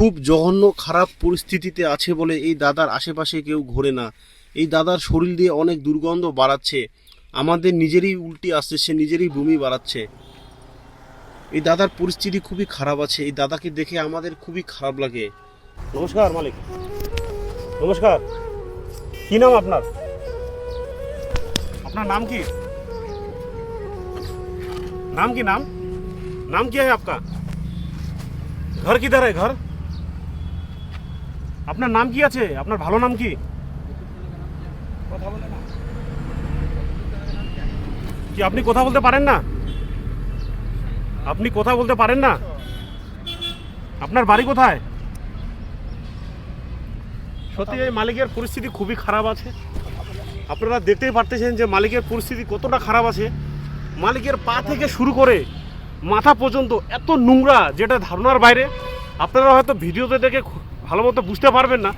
খুব জঘন্য খারাপ পরিস্থিতিতে আছে বলে এই দাদার আশেপাশে কেউ ঘোরে না এই দাদার শরীর দিয়ে অনেক দুর্গন্ধ বাড়াচ্ছে আমাদের নিজেরই উল্টি আসছে সে নিজেরই বমি বাড়াচ্ছে এই দাদার পরিস্থিতি খুবই খারাপ আছে এই দাদাকে দেখে আমাদের খুবই খারাপ লাগে নমস্কার মালিক নমস্কার কি নাম আপনার আপনার नाम की नाम की नाम नाम क्या है आपका घर किधर है घर আপনার নাম কি আছে? আপনার ভালো নাম কি? কি আপনি কথা বলতে পারেন না? আপনি কথা বলতে পারেন না? আপনার বাড়ি কোথায়? সত্যি এই মালিকের পরিস্থিতি খুবই খারাপ আছে। আপনারা দেখতেই পারতেছেন যে মালিকের পরিস্থিতি কতটা খারাপ আছে। মালিকের পা থেকে শুরু করে মাথা পর্যন্ত এত নোংরা যেটা ধারণার বাইরে। আপনারা হয়তো ভিডিওতে দেখে ভালো মতো বুঝতে পারবেন না।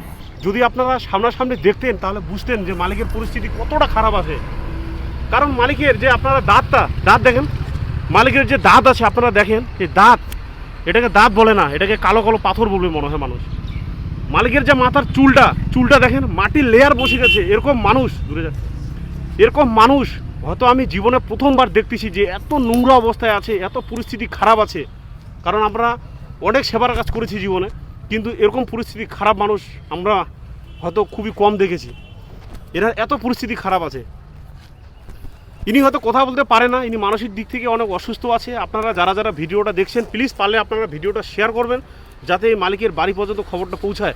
যদি আপনারা সামনাসামনি দেখতেন, তাহলে বুঝতেন যে মালিকের পরিস্থিতি কতটা খারাপ আছে। কারণ মালিকের যে আপনারা দাঁতটা, দাঁত দেখেন, মালিকের যে দাঁত আছে, আপনারা দেখেন, এই দাঁত, এটাকে দাঁত বলে না, এটাকে কালো কালো পাথর বলবে মনে হয় মানুষ। মালিকের যে মাথার চুলটা চুলটা দেখেন, মাটির লেয়ার বসে গেছে, এরকম মানুষ, দূরে যাচ্ছে এরকম মানুষ, হয়তো আমি জীবনে প্রথমবার দেখতেছি যে এত নোংরা অবস্থায় আছে, এত পরিস্থিতি খারাপ আছে। কারণ আমরা অনেক সেবার কাজ করেছি জীবনে। কিন্তু এরকম পরিস্থিতি খারাপ মানুষ আমরা হয়তো খুবই কম দেখেছি। এরা এত পরিস্থিতি খারাপ আছে। ইনি হয়তো কথা বলতে পারে না, ইনি মানসিক দিক থেকে অনেক অসুস্থ আছে। আপনারা যারা যারা ভিডিওটা দেখছেন প্লিজ পারলে আপনারা ভিডিওটা শেয়ার করবেন, যাতে এই মালিকের বাড়ি পর্যন্ত খবরটা পৌঁছায়।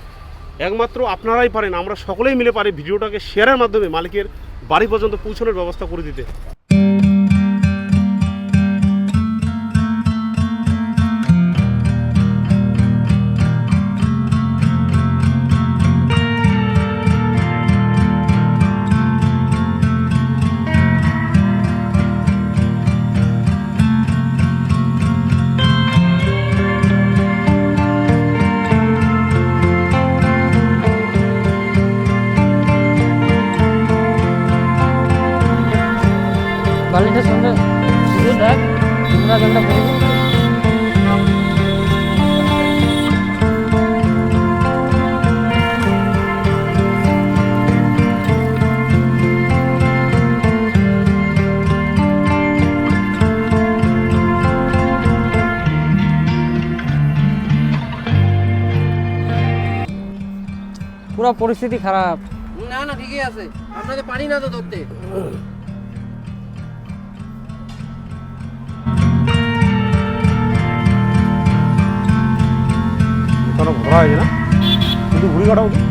একমাত্র আপনারাই পারেন, আমরা সকলেই মিলে পারি ভিডিওটাকে শেয়ারের মাধ্যমে মালিকের বাড়ি পর্যন্ত পৌঁছানোর ব্যবস্থা করে দিতে। বালিটার সঙ্গে শুধু দেখ, তোমরা জলটা পড়বে পুরো পরিস্থিতি খারাপ। না না, ঠিকই আছে। আপনাদের পারি না তো ধরতে। কোনো ঘোরা হয়েছে না কিন্তু ঘুরি কাটা উচিত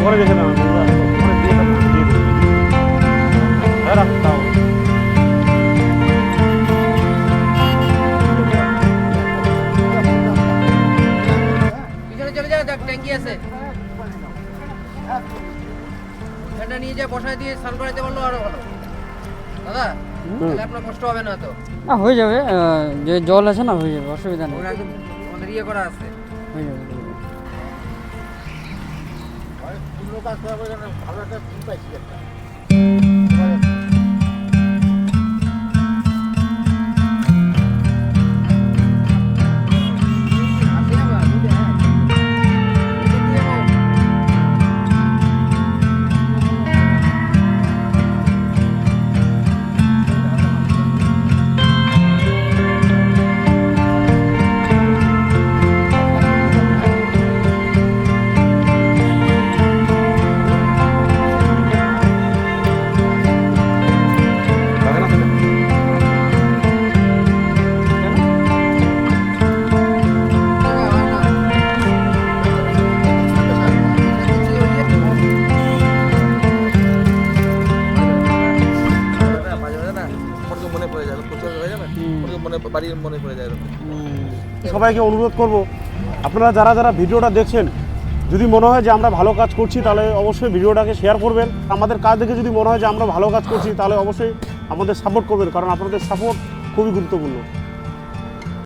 ঘরে গেছে না। হ্যাঁ, দেখ এটা নিয়ে যা বসায় দিয়ে স্নান করাইতে পারল আরও ভালো। দাদা তাহলে আপনার কষ্ট হবে না তো? না হয়ে যাবে আহ, যে জল আছে না হয়ে যাবে অসুবিধা নেই। ওরা একদম আমাদের ইয়ে করা আছে। হয়ে যাবে হয়ে যাবে। আছে যাবে মনে বাড়ির মনে পড়ে যায় সবাইকে অনুরোধ করব আপনারা যারা যারা ভিডিওটা দেখছেন যদি মনে হয় যে আমরা ভালো কাজ করছি তাহলে অবশ্যই ভিডিওটাকে শেয়ার করবেন। আমাদের কাজ দেখে যদি মনে হয় যে আমরা ভালো কাজ করছি তাহলে অবশ্যই আমাদের সাপোর্ট করবেন কারণ আপনাদের সাপোর্ট খুবই গুরুত্বপূর্ণ।